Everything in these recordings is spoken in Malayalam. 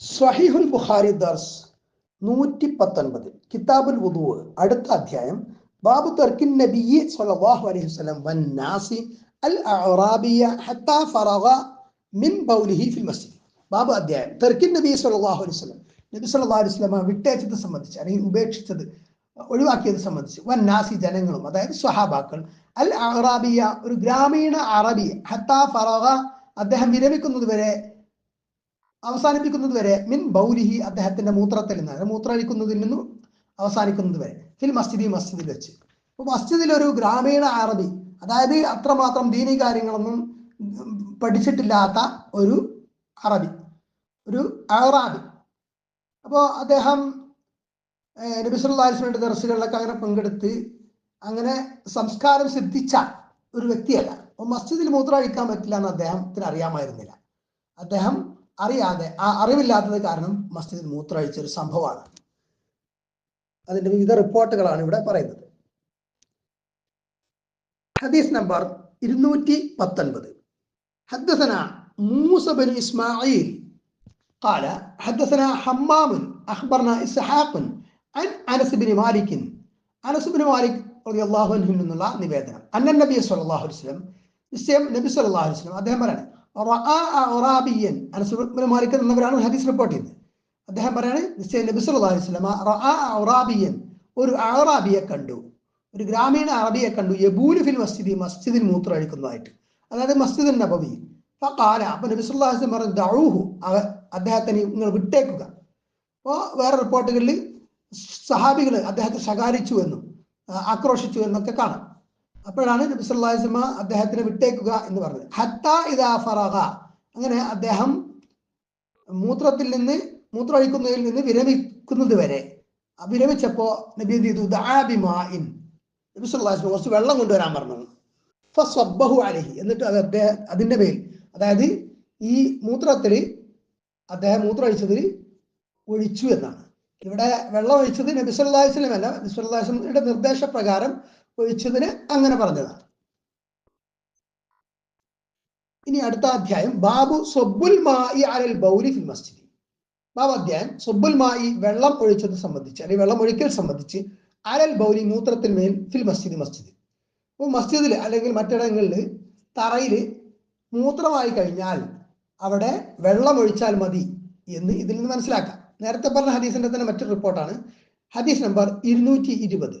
സ്വഹീഹുൽ ബുഖാരി ദർസ് നൂറ്റി പത്തൊൻപത് കിതാബുൽ വുദു അടുത്ത അധ്യായം. ബാബു തർക്കിൻ നബിയെ സല്ലല്ലാഹു അലൈഹി വസല്ലം വൻ നാസി അൽ അറാബിയ ഹത്താ ഫറഗ മിൻ ബൗലിഹി ഫിൽ മസ്ജിദ്. ബാബു അധ്യായം. തർക്കിൻ നബി സല്ലല്ലാഹു അലൈഹി വസല്ലം. നബി സല്ലല്ലാഹു അലൈഹി വസല്ലം വിട്ടേച്ചത് സംബന്ധിച്ച് അല്ലെങ്കിൽ ഉപേക്ഷിച്ചത് ഒഴിവാക്കിയത് സംബന്ധിച്ച് വൻ നാസി ജനങ്ങളും അതായത് സ്വഹാബാക്കൾ. അൽ അറാബിയ ഒരു ഗ്രാമീണ അറബി ഹത്താ ഫറഗ അദ്ദേഹം വിരമിക്കുന്നത് വരെ അവസാനിപ്പിക്കുന്നത് വരെ മിൻ ബൗലിഹി അദ്ദേഹത്തിന്റെ മൂത്രത്തിൽ നിന്ന് മൂത്രമൊഴിക്കുന്നതിൽ നിന്നും അവസാനിക്കുന്നത് വരെ. ഫിൽ മസ്ജിദി മസ്ജിദിൽ വെച്ച്. അപ്പൊ മസ്ജിദിൽ ഒരു ഗ്രാമീണ അറബി അതായത് അത്രമാത്രം ദീനി കാര്യങ്ങളൊന്നും പഠിച്ചിട്ടില്ലാത്ത ഒരു അറബി ഒരു അറാബി. അപ്പോൾ അദ്ദേഹം നബിസുല്ലാസ്മിന്റെ ദർസുകളിലൊക്കെ അങ്ങനെ പങ്കെടുത്ത് അങ്ങനെ സംസ്കാരം സിദ്ധിച്ച ഒരു വ്യക്തിയല്ല. അപ്പോൾ മസ്ജിദിൽ മൂത്രമഴിക്കാൻ പറ്റില്ല എന്ന് അദ്ദേഹത്തിന് അറിയാമായിരുന്നില്ല. അദ്ദേഹം അറിയാതെ ആ അറിവില്ലാത്തത് കാരണം മസ്ജിദിൽ മൂത്രമഴിച്ച ഒരു സംഭവമാണ് അതിന്റെ വിവിധ റിപ്പോർട്ടുകളാണ് ഇവിടെ പറയുന്നത് ഹദീസ് നമ്പർ ഇരുന്നൂറ്റി പത്തൊൻപത് حدثنا موسى بن إسماعيل قال حدثنا حمام أخبرنا إسحاق عن أنس بن مالك أنس بن مالك رضي الله عنه എന്നുള്ള നിവേദനം അന്ന നബി സല്ലല്ലാഹു അലൈഹി വസല്ലം നിശ്ചയം നബി സല്ലല്ലാഹു അലൈഹി വസല്ലം അദ്ദേഹം പറയാണ് എന്നവരാണ് ഹദീസ് റിപ്പോർട്ട് ചെയ്തത്. അദ്ദേഹം പറയാണ് നിശ്ചയം നബി സല്ലല്ലാഹു അലൈഹി വസല്ലം ഒരു അറാബിയെ കണ്ടു. ഒരു ഗ്രാമീണ അറബിയെ കണ്ടു. യബൂലു ഫിൽ മസ്ജിദി മസ്ജിദിൽ മൂത്രം അഴിക്കുന്നതായിട്ട്. അതായത് മസ്ജിദ് നബവി. ഫഖാല അപ്പൊ നബി സല്ലല്ലാഹു അലൈഹി വസല്ലം പറഞ്ഞു ദഊഹു അദ്ദേഹത്തെ നിങ്ങൾ വിട്ടേക്കുക. അപ്പോൾ വേറെ റിപ്പോർട്ടുകളിൽ സഹാബികൾ അദ്ദേഹത്തെ ശകാരിച്ചു എന്നും ആക്രോശിച്ചു എന്നൊക്കെ കാണാം. അപ്പോഴാണ് നബി വസല്ലം അദ്ദേഹത്തിനെ വിട്ടേക്കുക എന്ന് പറഞ്ഞത്. ഹത്ത ഇതാ ഫറഹ അങ്ങനെ അദ്ദേഹം മൂത്രത്തിൽ നിന്ന് മൂത്രമൊഴിക്കുന്നതിൽ നിന്ന് വിരമിക്കുന്നത് വരെ. വിരമിച്ചപ്പോ നബി എന്ത് ചെയ്തു? ദാബിമായിൻ നബി കുറച്ച് വെള്ളം കൊണ്ടുവരാൻ പറഞ്ഞു. ഫസ്വബ്ബഹു അലഹി. എന്നിട്ട് അത് അദ്ദേഹം അതിന്റെ മേൽ അതായത് ഈ മൂത്രത്തിൽ അദ്ദേഹം മൂത്രമൊഴിച്ചതിൽ ഒഴിച്ചു എന്നാണ്. ഇവിടെ വെള്ളം ഒഴിച്ചത് നബി നബിസ്വല്ലാസ്ലിന്റെ നിർദ്ദേശപ്രകാരം ഒഴിച്ചതിന് അങ്ങനെ പറഞ്ഞതാണ് ഇനി അടുത്ത അധ്യായം ബാബു സൊബുൽ മായി അലൽ ബൗലി ഫിൽ മസ്ജിദ്. ബാബു അധ്യായം സൊബുൽ മായി വെള്ളം ഒഴിച്ചത് സംബന്ധിച്ച് അല്ലെങ്കിൽ വെള്ളം ഒഴിക്കൽ സംബന്ധിച്ച് അലൽ ബൗലി മൂത്രത്തിന്മേൽ ഫിൽ മസ്ജിദ് മസ്ജിദ്. അപ്പോൾ മസ്ജിദിൽ അല്ലെങ്കിൽ മറ്റിടങ്ങളിൽ തറയിൽ മൂത്രമായി കഴിഞ്ഞാൽ അവിടെ വെള്ളം ഒഴിച്ചാൽ മതി എന്ന് ഇതിൽ നിന്ന് മനസ്സിലാക്കാം. നേരത്തെ പറഞ്ഞ ഹദീസിന്റെ തന്നെ മറ്റൊരു റിപ്പോർട്ടാണ്. ഹദീസ് നമ്പർ ഇരുന്നൂറ്റി ഇരുപത്.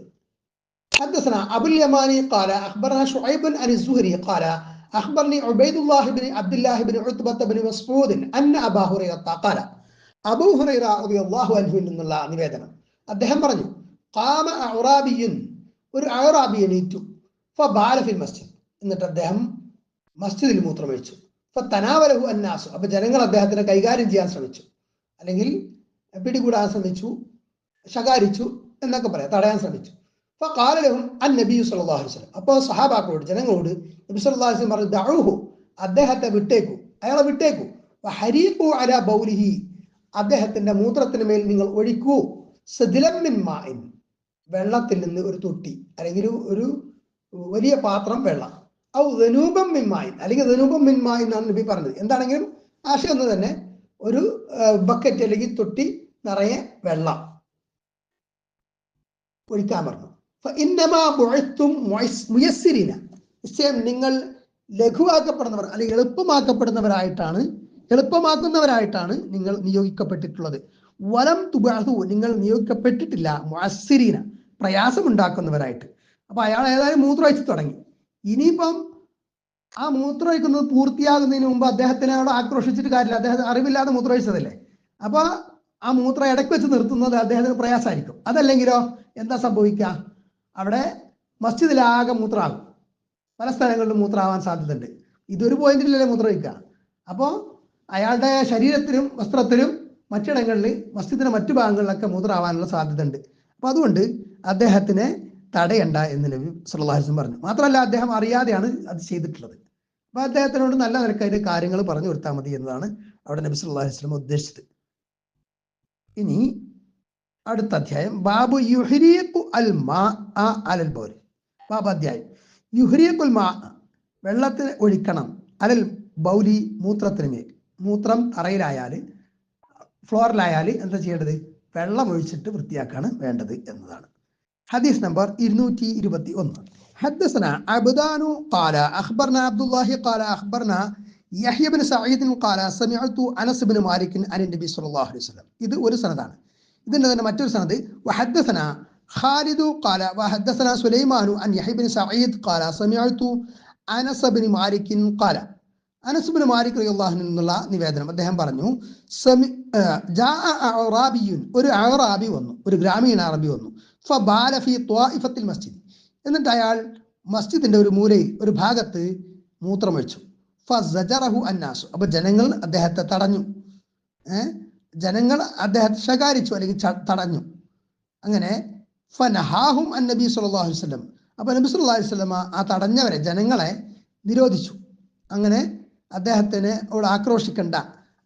حدثنا أبو اليماني قال أخبرنا شعيب عن الزهري قال أخبرني عبيد الله بن عبد الله بن عتبة بن مسعود أن أبا هريرة قال أبو هريرة رضي الله عنه എന്നുള്ള നിവേദനം അദ്ദേഹം പറഞ്ഞു قام أعرابي ഒരു അറാബി എണീറ്റു ഫബാല ഫിൽ മസ്ജിദ് എന്നിട്ട് അദ്ദേഹം മസ്ജിദിൽ മൂത്രമൊഴിച്ചു തനാവലഹു അന്നാസു അപ്പൊ ജനങ്ങൾ അദ്ദേഹത്തിനെ കൈകാര്യം ചെയ്യാൻ ശ്രമിച്ചു അല്ലെങ്കിൽ പിടികൂടാൻ ശ്രമിച്ചു ശകാരിച്ചു എന്നൊക്കെ പറയാം തടയാൻ ശ്രമിച്ചു അപ്പൊ കാലലഹും അൻ നബി സല്ലല്ലാഹു അലൈഹി വസല്ലം അപ്പോൾ സഹാബാക്കളോട് ജനങ്ങളോട് നബി അലൈഹി വസല്ലം പറഞ്ഞു ദഅൂഹു അദ്ദേഹത്തെ വിട്ടേക്കു. അയാളെ വിട്ടേക്കു. ഹരീഖു അല ബൗലിഹി അദ്ദേഹത്തിന്റെ മൂത്രത്തിന് മേൽ നിങ്ങൾ ഒഴിക്കൂ. സദിലം മിൻ മാഇൻ. വെള്ളത്തിൽ നിന്ന് ഒരു തൊട്ടി അല്ലെങ്കിൽ ഒരു വലിയ പാത്രം വെള്ളം. ഔ ധനൂപം മിൻമായി അല്ലെങ്കിൽ ധനൂപം മിൻമായി എന്നാണ് നബി പറഞ്ഞത്. എന്താണെങ്കിലും ആശയം ഒന്ന് തന്നെ ഒരു ബക്കറ്റ് അല്ലെങ്കിൽ തൊട്ടി നിറയെ വെള്ളം. ഒഴിക്കാൻ പറഞ്ഞു. നിശ്ചയം നിങ്ങൾ ലഘുവാക്കപ്പെടുന്നവർ അല്ലെങ്കിൽ എളുപ്പമാക്കപ്പെടുന്നവരായിട്ടാണ് എളുപ്പമാക്കുന്നവരായിട്ടാണ് നിങ്ങൾ നിയോഗിക്കപ്പെട്ടിട്ടുള്ളത്. വലം തുബാഹു നിങ്ങൾ നിയോഗിക്കപ്പെട്ടിട്ടില്ല മുഅസ്സിരീന പ്രയാസമുണ്ടാക്കുന്നവരായിട്ട്. അപ്പൊ അയാൾ ഏതായാലും മൂത്രമൊഴിച്ച് തുടങ്ങി. ഇനിയിപ്പം ആ മൂത്രമൊഴിക്കുന്നത് പൂർത്തിയാകുന്നതിന് മുമ്പ് അദ്ദേഹത്തിനെ അവിടെ ആക്രോശിച്ചിട്ട് കാര്യമില്ല. അദ്ദേഹം അറിവില്ലാതെ മൂത്രമൊഴിച്ചതല്ലേ അപ്പൊ ആ മൂത്രം ഇടയ്ക്ക് വെച്ച് നിർത്തുന്നത് അദ്ദേഹത്തിന് പ്രയാസമായിരിക്കും. അതല്ലെങ്കിലോ? എന്താ സംഭവിക്കുക? അവിടെ മസ്ജിദിലാകെ മൂത്രമാകും പല സ്ഥലങ്ങളിലും മൂത്രമാവാൻ സാധ്യതയുണ്ട്. ഇതൊരു പോയിന്റിലല്ലേ മൂത്രം വയ്ക്കുക അപ്പോൾ അയാളുടെ ശരീരത്തിലും വസ്ത്രത്തിലും മറ്റിടങ്ങളിൽ മസ്ജിദിന്റെ മറ്റു ഭാഗങ്ങളിലൊക്കെ മൂത്രമാവാനുള്ള സാധ്യത ഉണ്ട് അപ്പൊ അതുകൊണ്ട് അദ്ദേഹത്തിനെ തടയണ്ട എന്ന് നബി സല്ലാസ്ലം പറഞ്ഞു. മാത്രമല്ല അദ്ദേഹം അറിയാതെയാണ് അത് ചെയ്തിട്ടുള്ളത്. അപ്പൊ അദ്ദേഹത്തിനോട് നല്ല നിലയ്ക്ക് കാര്യങ്ങൾ പറഞ്ഞു കൊടുത്താൽ മതി എന്നതാണ് അവിടെ നബി സല്ലാഹു വസ്ലം ഉദ്ദേശിച്ചത്. ഇനി അടുത്ത അധ്യായം ബാബു യുഹരിയക്കു അൽ മാ അലൽ ബോൽ ബാബു അധ്യായം യുഹരിയക്കുൽ മാ വെള്ളത്തിന് ഒഴിക്കണം അലൽ ബൗലി മൂത്രത്തിന് മേൽ മൂത്രം തറയിലായാൽ ഫ്ലോറിലായാൽ എന്താ ചെയ്യേണ്ടത് വെള്ളം ഒഴിച്ചിട്ട് വൃത്തിയാക്കാണ് വേണ്ടത് എന്നതാണ് ഹദീസ് നമ്പർ ഇരുന്നൂറ്റി ഇരുപത്തി ഒന്ന് حدثنا عبدان قال أخبرنا عبد الله قال أخبرنا يحيى بن سعيد قال سمعت أنس بن مالك عن النبي صلى الله عليه وسلم ഇത് ഒരു സനദാണ് ഇതിന്റെ തന്നെ മറ്റൊരു സനത് വഹദ്സന ഖാലിദു ഖാല വഹദ്സന സുലൈമാനു അൻ യഹിബിൻ സഈദ് ഖാല സമിഅതു അനസ് ബിൻ മാലിക്കിൻ ഖാല. അനസ് ബിൻ മാലിക് റളിയല്ലാഹു നിന്നുള്ള നിവേദനം അദ്ദേഹം പറഞ്ഞു സമി ജാഅ അറബിയുൻ ഒരു അറബി വന്നു ഒരു ഗ്രാമീണ അറബി വന്നു ഫബാല ഫീ ത്വാഇഫത്തിൽ മസ്ജിദ്. എന്നിട്ട് അയാൾ മസ്ജിദിന്റെ ഒരു മൂലയിൽ ഒരു ഭാഗത്ത് മൂത്രമൊഴിച്ചു. ഫറഹു അന്നാസു. അപ്പൊ ജനങ്ങൾ അദ്ദേഹത്തെ തടഞ്ഞു. ഏഹ് ജനങ്ങൾ അദ്ദേഹത്തെ ശകാരിച്ചു അല്ലെങ്കിൽ തടഞ്ഞു. അങ്ങനെ ഫനഹാഹും അൻ നബി സല്ലല്ലാഹു അലൈഹി വസല്ലം. അപ്പൊ നബി സല്ലല്ലാഹു അലൈഹി വസല്ലമ ആ തടഞ്ഞവരെ ജനങ്ങളെ നിരോധിച്ചു. അങ്ങനെ അദ്ദേഹത്തിന് അവിടെ ആക്രോശിക്കണ്ട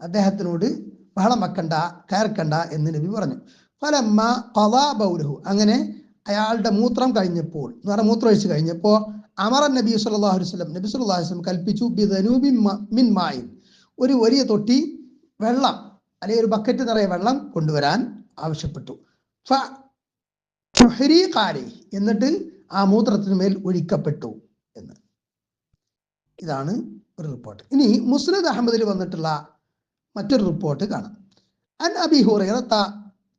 അദ്ദേഹത്തിനോട് ബഹളം വെക്കണ്ട കയർക്കണ്ട എന്ന് നബി പറഞ്ഞു. ഫലമ്മ ഖദാ ബൗലഹു. അങ്ങനെ അയാളുടെ മൂത്രം കഴിഞ്ഞപ്പോൾ എന്ന് പറഞ്ഞാൽ മൂത്രം ഒഴിച്ച് കഴിഞ്ഞപ്പോൾ അമറ നബി സല്ലല്ലാഹു അലൈഹി വസല്ലം നബി സല്ലല്ലാഹു അലൈഹി വസല്ലം കൽപ്പിച്ചു ബിദനൂബിൻ മിൻ മായിൻ ഒരു വലിയ തൊട്ടി വെള്ളം അല്ലെങ്കിൽ ഒരു ബക്കറ്റ് നിറയെ വെള്ളം കൊണ്ടുവരാൻ ആവശ്യപ്പെട്ടു. എന്നിട്ട് ആ മൂത്രത്തിന് മേൽ ഒഴിക്കപ്പെട്ടു എന്ന്. ഇതാണ് ഒരു റിപ്പോർട്ട് ഇനി മുസ്നദ് അഹമ്മദിൽ വന്നിട്ടുള്ള മറ്റൊരു റിപ്പോർട്ട് കാണാം. അൻ അബി ഹുറൈറത്ത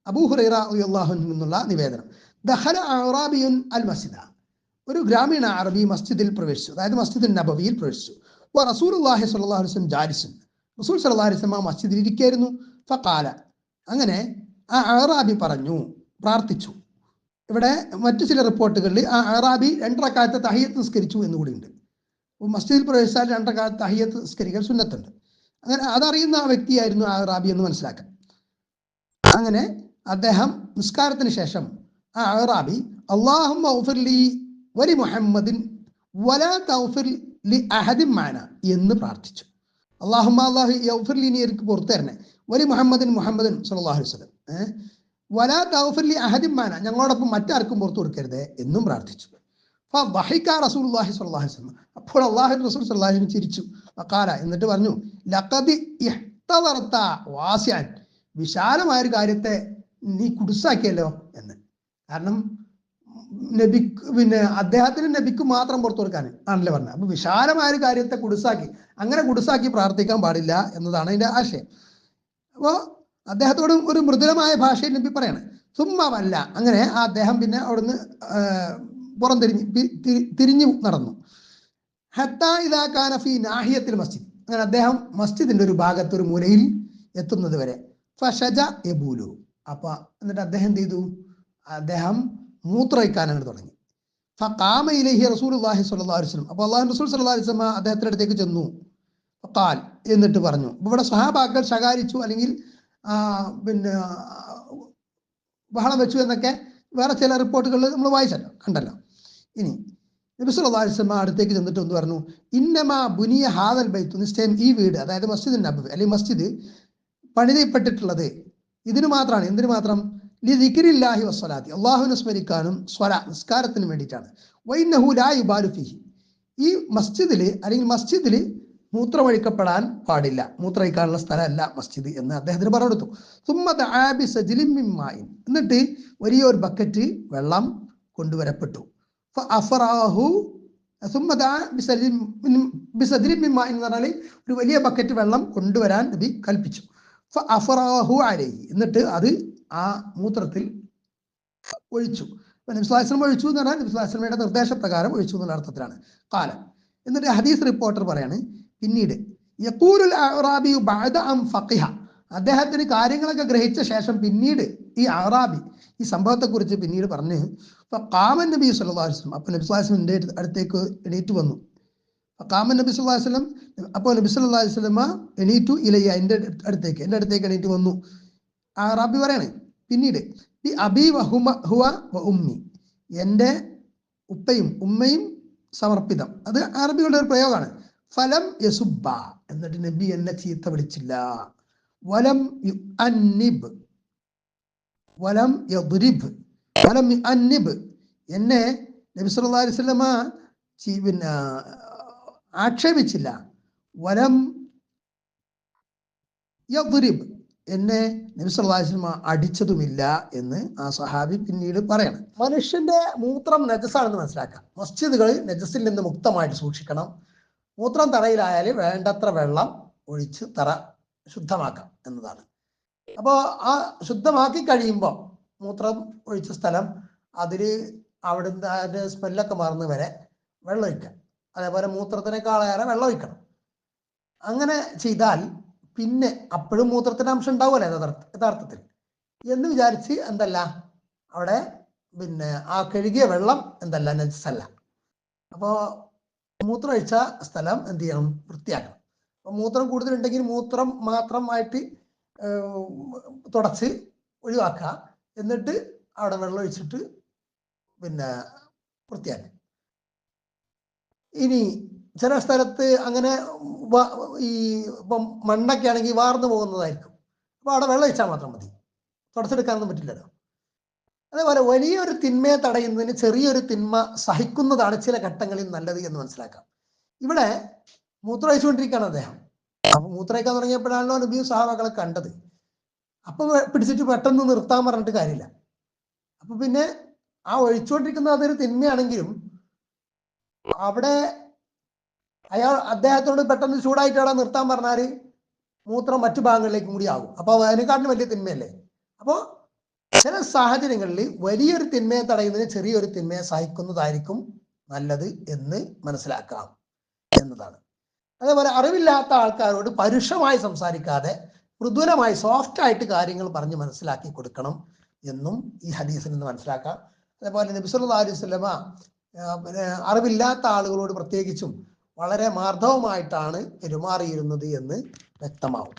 അബൂ ഹുറൈറ എന്നുള്ള നിവേദനം. ദഖല അറാബിയുൻ അൽ മസ്ജിദ. ഒരു ഗ്രാമീണ അറബി മസ്ജിദിൽ പ്രവേശിച്ചു. അതായത് മസ്ജിദ് നബവിയിൽ പ്രവേശിച്ചു. സ്വല്ലല്ലാഹു അലൈഹി വസല്ലം ജാലിസുൻ. റസൂൽ ആ മസ്ജിദിൽ ഇരിക്കുകയായിരുന്നു ഫക്കാല അങ്ങനെ ആ അറാബി പറഞ്ഞു പ്രാർത്ഥിച്ചു. ഇവിടെ മറ്റു ചില റിപ്പോർട്ടുകളിൽ ആ അറാബി രണ്ടരക്കാലത്ത് തഹിയത്ത് നിസ്കരിച്ചു എന്നുകൂടി ഉണ്ട്. മസ്ജിദിൽ പ്രവേശിച്ചാൽ രണ്ടരക്കാലത്ത് തഹിയത്ത് നിസ്കരിക്കൽ സുന്നത്തുണ്ട്. അങ്ങനെ അതറിയുന്ന ആ വ്യക്തിയായിരുന്നു ആ അറാബി എന്ന് മനസ്സിലാക്കാം. അങ്ങനെ അദ്ദേഹം നിസ്കാരത്തിന് ശേഷം ആ അറാബി അള്ളാഹു വലി മുഹമ്മദിൻ വലാ തൗഫിർ ലി അഹദിൻ മാന എന്ന് പ്രാർത്ഥിച്ചു. അള്ളാഹുമ അള്ളാഹു യൗഫർലിനി എനിക്ക് പുറത്തു തരണേ. ഒരു മുഹമ്മദിൻ മുഹമ്മദിൻ സല്ലാഹു വസ്ലം ഏഹ് വലാ തൗഫർലി അഹദിമാന ഞങ്ങളോടൊപ്പം മറ്റാർക്കും പുറത്തു കൊടുക്കരുത് എന്നും പ്രാർത്ഥിച്ചു. വഹിക്ക റസൂൽ അള്ളാഹി സല്ലാഹു വസ്ലം അപ്പോൾ അള്ളാഹു റസൂൽ ചിരിച്ചു. എന്നിട്ട് പറഞ്ഞു ലഖദ് വിശാലമായ ഒരു കാര്യത്തെ നീ കുടിസാക്കിയല്ലോ എന്ന്. കാരണം നബിക്ക് പിന്നെ അദ്ദേഹത്തിന് നബിക്ക് മാത്രം പുറത്തു കൊടുക്കാൻ ആണല്ലേ പറഞ്ഞത്. അപ്പൊ വിശാലമായ ഒരു കാര്യത്തെ കുടുസാക്കി അങ്ങനെ കുടുസാക്കി പ്രാർത്ഥിക്കാൻ പാടില്ല എന്നതാണ് അതിന്റെ ആശയം. അപ്പോ അദ്ദേഹത്തോട് ഒരു മൃദുലമായ ഭാഷയിൽ നബി പറയാണ് സുമ്മാവല്ല അങ്ങനെ ആ അദ്ദേഹം പിന്നെ അവിടുന്ന് പുറംതിരിഞ്ഞ് പുറം തിരിഞ്ഞ് നടന്നു. ഹത്താ നാഹിയത്തിൽ മസ്ജിദ്. അങ്ങനെ അദ്ദേഹം മസ്ജിദിന്റെ ഒരു ഭാഗത്ത് ഒരു മൂലയിൽ എത്തുന്നത് വരെ. അപ്പൊ എന്നിട്ട് അദ്ദേഹം എന്ത് ചെയ്തു? അദ്ദേഹം മൂത്രയിക്കാൻ തുടങ്ങി. ഫാമയിലേഹി ഇലൈഹി റസൂലുള്ളാഹി സ്വല്ലല്ലാഹു അലൈഹി വസല്ലം. അപ്പോൾ അള്ളാഹു റസൂൽ സ്വല്ലല്ലാഹു അലൈഹി വസല്ലം അദ്ദേഹത്തിന്റെ അടുത്തേക്ക് ചെന്നു. കാൽ എന്നിട്ട് പറഞ്ഞു. ഇവിടെ സഹാബാക്കൾ ശകാരിച്ചു അല്ലെങ്കിൽ പിന്നെ ബഹളം വെച്ചു എന്നൊക്കെ വേറെ ചില റിപ്പോർട്ടുകളിൽ നമ്മൾ വായിച്ചല്ലോ കണ്ടല്ലോ. ഇനി നബി അള്ളാഹിസ്മ അലൈഹി വസല്ലം അടുത്തേക്ക് ചെന്നിട്ട് ഒന്ന് പറഞ്ഞു? ഇന്നമാ ബുനിയ ഹാദൽ ബൈത്ത് നിശ്ചയം ഈ വീട് അതായത് മസ്ജിദ് നബവി അല്ലെങ്കിൽ മസ്ജിദ് പണിതപ്പെട്ടിട്ടുള്ളത് ഇതിന് മാത്രമാണ്. എന്തിനു മാത്രം? ലി വസ്വലാത്തി അള്ളാഹുവിനെ സ്മരിക്കാനും സ്വല നിസ്കാരത്തിനും വേണ്ടിയിട്ടാണ്. വൈനഹു ലായു ബാലുഫിഹി ഫീഹി. ഈ മസ്ജിദിൽ അല്ലെങ്കിൽ മസ്ജിദിൽ മൂത്രമൊഴിക്കപ്പെടാൻ പാടില്ല. മൂത്രമൊഴിക്കാനുള്ള സ്ഥലമല്ല മസ്ജിദ് എന്ന് അദ്ദേഹത്തിന് പറഞ്ഞു കൊടുത്തു. സുമ്മത്ത് ആബി സജിലിം മിൻ മായിൻ. എന്നിട്ട് വലിയൊരു ബക്കറ്റ് വെള്ളം കൊണ്ടുവരപ്പെട്ടു. അഫറാഹു എന്ന് പറഞ്ഞാൽ ഒരു വലിയ ബക്കറ്റ് വെള്ളം കൊണ്ടുവരാൻ നബി കൽപ്പിച്ചു. എന്നിട്ട് അത് ആ മൂത്രത്തിൽ ഒഴിച്ചു. അപ്പൊ വസല്ലം ഒഴിച്ചു എന്ന് പറഞ്ഞാൽ നബി സ്വല്ലല്ലാഹു അലൈഹി വസല്ലമയുടെ നിർദ്ദേശപ്രകാരം ഒഴിച്ചു എന്നുള്ള അർത്ഥത്തിലാണ്. കാലം. എന്നിട്ട് ഹദീസ് റിപ്പോർട്ടർ പറയാണ് പിന്നീട് ബഅദ അം ഫഖിഹ അദ്ദേഹത്തിന് കാര്യങ്ങളൊക്കെ ഗ്രഹിച്ച ശേഷം പിന്നീട് ഈ അറാബി ഈ സംഭവത്തെക്കുറിച്ച് പിന്നീട് പറഞ്ഞ് കാമൻ നബി സുല്ലാസ്ലം വസല്ലം. അപ്പോൾ നബി അടുത്തേക്ക് എണീറ്റ് വന്നു. കാമൻ നബി സുല്ലാസ്ലം വസല്ലം അപ്പോൾ നബി സുല്ലാസ്ലമ എണീറ്റു ഇലയ്യ എന്റെ അടുത്തേക്ക് എന്റെ അടുത്തേക്ക് എണീറ്റ് വന്നു. ആ അറാബി പറയാണ് പിന്നീട് ബി അബി വഹുമ ഹുവ വ ഉമ്മി. എന്റെ ഉപ്പയും ഉമ്മയും സമർപ്പിതം. അത് അറബികളുടെ ഒരു പ്രയോഗമാണ്. ഫലം യസുബ എന്നിട്ട് നബി എന്നെ ചീത്ത വിളിച്ചില്ല. വലം യു വലം യദ്രിബ്. വലം യു അന്നിബ് എന്നെ നബി സല്ലല്ലാഹു അലൈഹി വസല്ലമ പിന്നെ ആക്ഷേപിച്ചില്ല. വലം യദ്രിബ്. എന്നെ നബിസ്വല്ലാസ്ലമ അടിച്ചതുമില്ല എന്ന് ആ സഹാബി പിന്നീട് പറയണം. മനുഷ്യന്റെ മൂത്രം നജസാണെന്ന് മനസ്സിലാക്കാം. മസ്ജിദുകൾ നജസ്സിൽ നിന്ന് മുക്തമായിട്ട് സൂക്ഷിക്കണം. മൂത്രം തറയിലായാൽ വേണ്ടത്ര വെള്ളം ഒഴിച്ച് തറ ശുദ്ധമാക്കാം എന്നതാണ്. അപ്പോൾ ആ ശുദ്ധമാക്കി കഴിയുമ്പോൾ മൂത്രം ഒഴിച്ച സ്ഥലം അതിൽ അവിടുന്ന് അതിന്റെ സ്മെല്ലൊക്കെ മാറുന്ന വരെ വെള്ളം ഒഴിക്കാം അതേപോലെ മൂത്രത്തിനേക്കാളേറെ വെള്ളം ഒഴിക്കണം അങ്ങനെ ചെയ്താൽ പിന്നെ അപ്പോഴും മൂത്രത്തിന്റെ അംശം ഉണ്ടാവുമല്ലോ യഥാർത്ഥ യഥാർത്ഥത്തിൽ. എന്ന് വിചാരിച്ച് എന്തല്ല? അവിടെ പിന്നെ ആ കഴുകിയ വെള്ളം എന്തല്ല? നജസല്ല. അപ്പോൾ മൂത്രം ഒഴിച്ച സ്ഥലം എന്ത് ചെയ്യണം? വൃത്തിയാക്കണം. അപ്പോൾ മൂത്രം കൂടുതലുണ്ടെങ്കിൽ മൂത്രം മാത്രമായിട്ട് തുടച്ച് ഒഴിവാക്കുക. എന്നിട്ട് അവിടെ വെള്ളം ഒഴിച്ചിട്ട് പിന്നെ വൃത്തിയാക്കുക. ഇനി ചില സ്ഥലത്ത് അങ്ങനെ ഈ ഇപ്പം മണ്ണൊക്കെ ആണെങ്കിൽ വാർന്നു പോകുന്നതായിരിക്കും. അപ്പോൾ അവിടെ വെള്ളം ഒഴിച്ചാൽ മാത്രം മതി. തുടച്ചെടുക്കാനൊന്നും പറ്റില്ലല്ലോ. അതേപോലെ വലിയൊരു തിന്മയെ തടയുന്നതിന് ചെറിയൊരു തിന്മ സഹിക്കുന്നതാണ് ചില ഘട്ടങ്ങളിൽ നല്ലത് എന്ന് മനസ്സിലാക്കാം. ഇവിടെ മൂത്രമൊഴിച്ചുകൊണ്ടിരിക്കുകയാണ് അദ്ദേഹം. അപ്പൊ മൂത്രമൊഴിക്കാൻ തുടങ്ങിയപ്പോഴാണല്ലോ നബിയും സഹാബാക്കളെ കണ്ടത്. അപ്പൊ പിടിച്ചിട്ട് പെട്ടെന്ന് നിർത്താൻ പറഞ്ഞിട്ട് കാര്യമില്ല. അപ്പൊ പിന്നെ ആ ഒഴിച്ചുകൊണ്ടിരിക്കുന്ന അതൊരു തിന്മയാണെങ്കിലും അവിടെ അയാൾ അദ്ദേഹത്തോട് പെട്ടെന്ന് ചൂടായിട്ട് അവിടെ നിർത്താൻ പറഞ്ഞാൽ മൂത്രം മറ്റു ഭാഗങ്ങളിലേക്കും കൂടി ആകും. അപ്പൊ അതിനെക്കാട്ടിലും വലിയ തിന്മയല്ലേ? അപ്പോ ചില സാഹചര്യങ്ങളിൽ വലിയൊരു തിന്മയെ തടയുന്നതിന് ചെറിയൊരു തിന്മയെ സഹിക്കുന്നതായിരിക്കും നല്ലത് എന്ന് മനസ്സിലാക്കാം എന്നതാണ്. അതേപോലെ അറിവില്ലാത്ത ആൾക്കാരോട് പരുഷമായി സംസാരിക്കാതെ മൃദുലമായി സോഫ്റ്റ് ആയിട്ട് കാര്യങ്ങൾ പറഞ്ഞ് മനസ്സിലാക്കി കൊടുക്കണം എന്നും ഈ ഹദീസിൽ നിന്ന് മനസ്സിലാക്കാം. അതേപോലെ നബിസുല്ലാ അലൈഹി അറിവില്ലാത്ത ആളുകളോട് പ്രത്യേകിച്ചും വളരെ മാർദ്ദവമായിട്ടാണ് പെരുമാറിയിരുന്നത് എന്ന് വ്യക്തമാവും.